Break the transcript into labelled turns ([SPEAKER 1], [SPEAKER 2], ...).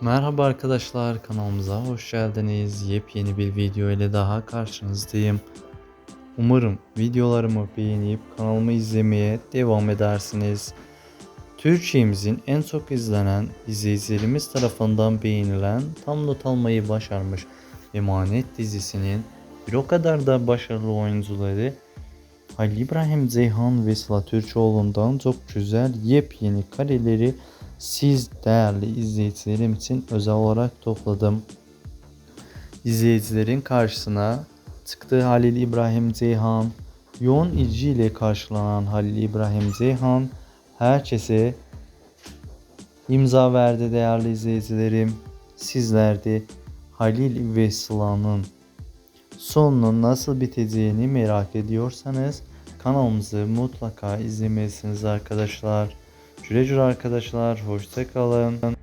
[SPEAKER 1] Merhaba arkadaşlar kanalımıza hoş geldiniz. Yepyeni bir video ile daha karşınızdayım. Umarım videolarımı beğenip kanalımı izlemeye devam edersiniz. Türkçemizin en çok izlenen izleyicilerimiz tarafından beğenilen tam not almayı başarmış Emanet dizisinin bir o kadar da başarılı oyuncuları Halil İbrahim Zeyhan ve Sıla Türkoğlu'ndan çok güzel yepyeni kareleri siz değerli izleyicilerim için özel olarak topladım. İzleyicilerin karşısına çıktığı Halil İbrahim Zeyhan, yoğun ilgiyle karşılanan Halil İbrahim Zeyhan herkese imza verdi değerli izleyicilerim. Sizler de Halil ve Sıla'nın sonunun nasıl biteceğini merak ediyorsanız kanalımızı mutlaka izlemelisiniz arkadaşlar. Güle arkadaşlar. Hoşça kalın.